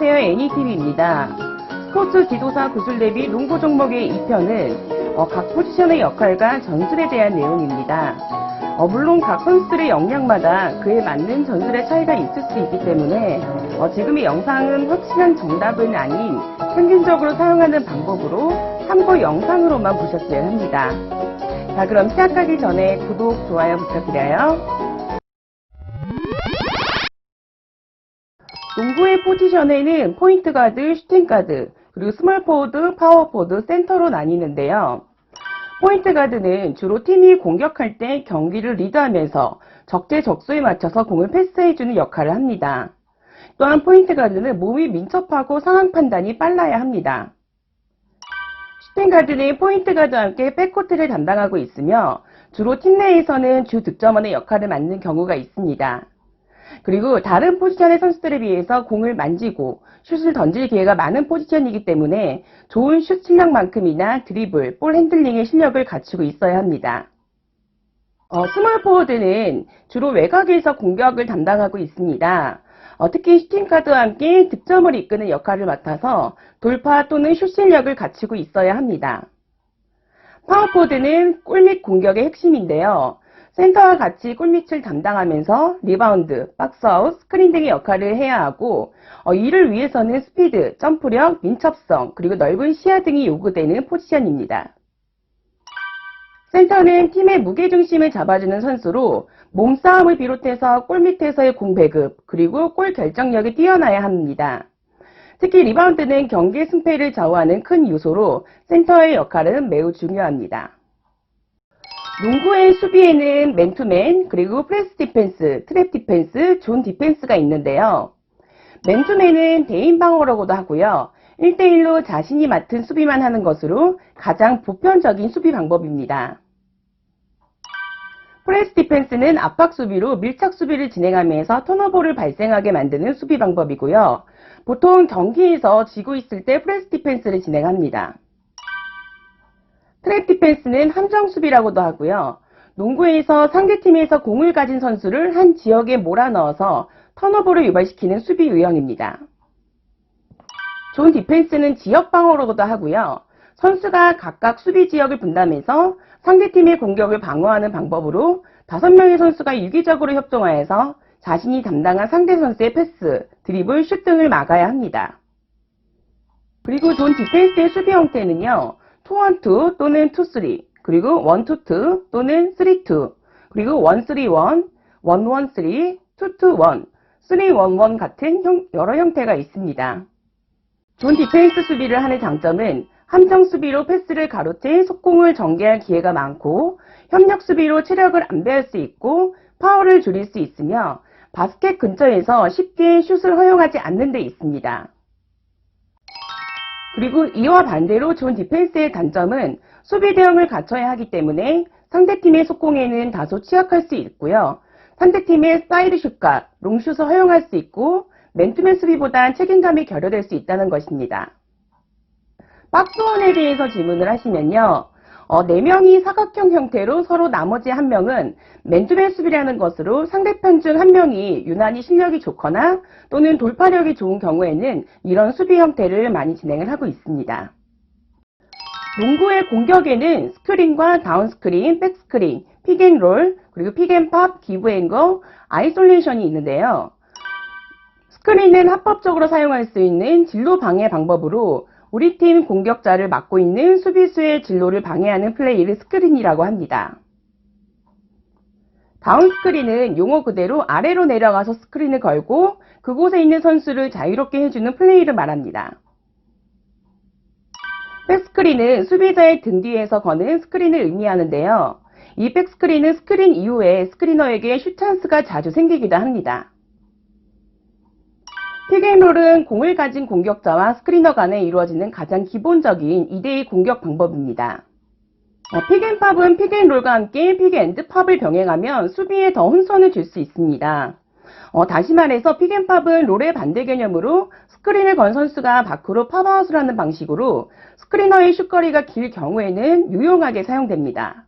안녕하세요 애니TV입니다. 스포츠 지도사 구슬 대비 농구 종목의 2편은 어, 각 포지션의 역할과 전술에 대한 내용입니다. 어, 물론 각 선수들의 역량마다 그에 맞는 전술의 차이가 있을 수 있기 때문에 어, 지금의 영상은 확실한 정답은 아닌 평균적으로 사용하는 방법으로 참고 영상으로만 보셨어야 합니다. 자 그럼 시작하기 전에 구독, 좋아요 부탁드려요. 농구의 포지션에는 포인트 가드, 슈팅 가드, 그리고 스몰 포워드, 파워 포워드, 센터로 나뉘는데요. 포인트 가드는 주로 팀이 공격할 때 경기를 리드하면서 적재적소에 맞춰서 공을 패스해주는 역할을 합니다. 또한 포인트 가드는 몸이 민첩하고 상황 판단이 빨라야 합니다. 슈팅 가드는 포인트 가드와 함께 백코트를 담당하고 있으며 주로 팀 내에서는 주 득점원의 역할을 맡는 경우가 있습니다. 그리고 다른 포지션의 선수들에 비해서 공을 만지고 슛을 던질 기회가 많은 포지션이기 때문에 좋은 슛 실력만큼이나 드리블, 볼 핸들링의 실력을 갖추고 있어야 합니다. 어, 스몰 포워드는 주로 외곽에서 공격을 담당하고 있습니다. 어, 특히 슈팅카드와 함께 득점을 이끄는 역할을 맡아서 돌파 또는 슛 실력을 갖추고 있어야 합니다. 파워포드는 골밑 공격의 핵심인데요. 센터와 같이 골밑을 담당하면서 리바운드, 박스아웃, 스크린 등의 역할을 해야 하고 어, 이를 위해서는 스피드, 점프력, 민첩성, 그리고 넓은 시야 등이 요구되는 포지션입니다. 센터는 팀의 무게중심을 잡아주는 선수로 몸싸움을 비롯해서 골 밑에서의 공 배급, 그리고 골 결정력이 뛰어나야 합니다. 특히 리바운드는 경기 승패를 좌우하는 큰 요소로 센터의 역할은 매우 중요합니다. 농구의 수비에는 맨투맨, 그리고 프레스 디펜스, 트랩 디펜스, 존 디펜스가 있는데요. 맨투맨은 대인 방어라고도 하고요. 1대1로 자신이 맡은 수비만 하는 것으로 가장 보편적인 수비 방법입니다. 프레스 디펜스는 압박 수비로 밀착 수비를 진행하면서 턴오버를 발생하게 만드는 수비 방법이고요. 보통 경기에서 지고 있을 때 프레스 디펜스를 진행합니다. 트랩 디펜스는 함정 수비라고도 하고요. 농구에서 상대팀에서 공을 가진 선수를 한 지역에 몰아넣어서 턴오버를 유발시키는 수비 유형입니다. 존 디펜스는 지역 방어로도 하고요. 선수가 각각 수비 지역을 분담해서 상대팀의 공격을 방어하는 방법으로 5명의 선수가 유기적으로 협동하여서 자신이 담당한 상대 선수의 패스, 드리블, 슛 등을 막아야 합니다. 그리고 존 디펜스의 수비 형태는요. 2-1-2 또는 2-3 그리고 1-2-2 또는 3-2 그리고 1-3-1, 1-1-3, 2-2-1, 3-1-1 같은 형, 여러 형태가 있습니다. 존 디펜스 수비를 하는 장점은 함정 수비로 패스를 가로채 속공을 전개할 기회가 많고 협력 수비로 체력을 안배할 수 있고 파워를 줄일 수 있으며 바스켓 근처에서 쉽게 슛을 허용하지 않는 데 있습니다. 그리고 이와 반대로 존 디펜스의 단점은 수비 대응을 갖춰야 하기 때문에 상대팀의 속공에는 다소 취약할 수 있고요. 상대팀의 사이드 슛과 롱슛을 허용할 수 있고 맨투맨 수비보단 책임감이 결여될 수 있다는 것입니다. 박스원에 대해서 질문을 하시면요. 어, 4명이 사각형 형태로 서로 나머지 1명은 맨투맨 수비라는 것으로 상대편 중 1명이 유난히 실력이 좋거나 또는 돌파력이 좋은 경우에는 이런 수비 형태를 많이 진행을 하고 있습니다. 농구의 공격에는 스크린과 다운스크린, 백스크린, 픽앤롤, 그리고 픽앤팝, 기브앤거, 아이솔레이션이 있는데요. 스크린은 합법적으로 사용할 수 있는 진로 방해 방법으로 우리 팀 공격자를 맡고 있는 수비수의 진로를 방해하는 플레이를 스크린이라고 합니다. 다운 스크린은 용어 그대로 아래로 내려가서 스크린을 걸고 그곳에 있는 선수를 자유롭게 해주는 플레이를 말합니다. 백스크린은 수비자의 등 뒤에서 거는 스크린을 의미하는데요. 이 백스크린은 스크린 이후에 스크리너에게 슛 찬스가 자주 생기기도 합니다. 픽앤롤은 공을 가진 공격자와 스크리너 간에 이루어지는 가장 기본적인 2대2 공격 방법입니다. 어, 픽앤팝은 픽앤롤과 함께 픽앤드팝을 병행하면 수비에 더 혼선을 줄 수 있습니다. 어, 다시 말해서 픽앤팝은 롤의 반대 개념으로 스크린을 건 선수가 밖으로 팝아웃을 하는 방식으로 스크리너의 슛거리가 길 경우에는 유용하게 사용됩니다.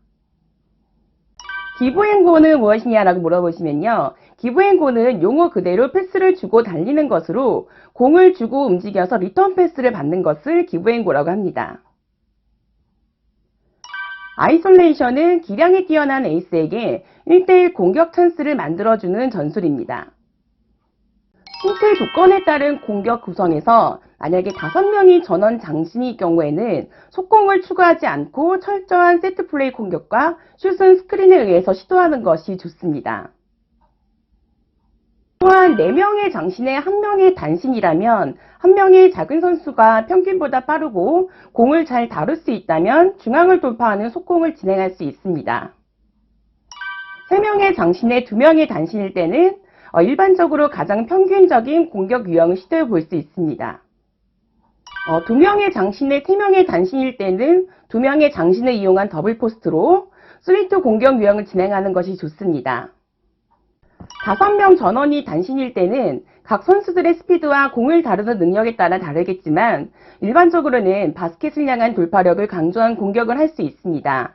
기브앤고는 무엇이냐라고 물어보시면요. 기브앤고는 용어 그대로 패스를 주고 달리는 것으로 공을 주고 움직여서 리턴 패스를 받는 것을 기브앤고라고 합니다. 아이솔레이션은 기량이 뛰어난 에이스에게 1대1 공격 찬스를 만들어주는 전술입니다. 신체 조건에 따른 공격 구성에서 만약에 5명이 전원 장신일 경우에는 속공을 추구하지 않고 철저한 세트 플레이 공격과 슛은 스크린에 의해서 시도하는 것이 좋습니다. 또한 4명의 장신에 1명의 단신이라면 1명의 작은 선수가 평균보다 빠르고 공을 잘 다룰 수 있다면 중앙을 돌파하는 속공을 진행할 수 있습니다. 3명의 장신에 2명의 단신일 때는 어, 일반적으로 가장 평균적인 공격 유형을 시도해 볼 수 있습니다. 어, 2명의 장신에 3명의 단신일 때는 2명의 장신을 이용한 더블 포스트로 3-2 공격 유형을 진행하는 것이 좋습니다. 5명 전원이 단신일 때는 각 선수들의 스피드와 공을 다루는 능력에 따라 다르겠지만 일반적으로는 바스켓을 향한 돌파력을 강조한 공격을 할 수 있습니다.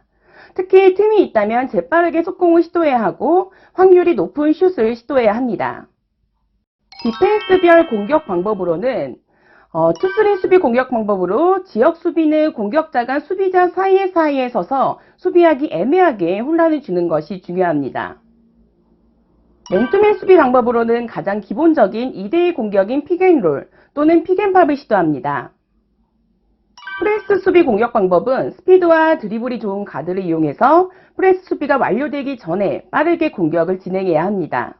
특히 틈이 있다면 재빠르게 속공을 시도해야 하고 확률이 높은 슛을 시도해야 합니다. 디펜스별 공격 방법으로는 어, 투스리 수비 공격 방법으로 지역 수비는 공격자가 수비자 사이에 사이에 서서 수비하기 애매하게 혼란을 주는 것이 중요합니다. 맨투맨 수비 방법으로는 가장 기본적인 2대2 공격인 픽앤롤 또는 픽앤팝을 시도합니다. 프레스 수비 공격 방법은 스피드와 드리블이 좋은 가드를 이용해서 프레스 수비가 완료되기 전에 빠르게 공격을 진행해야 합니다.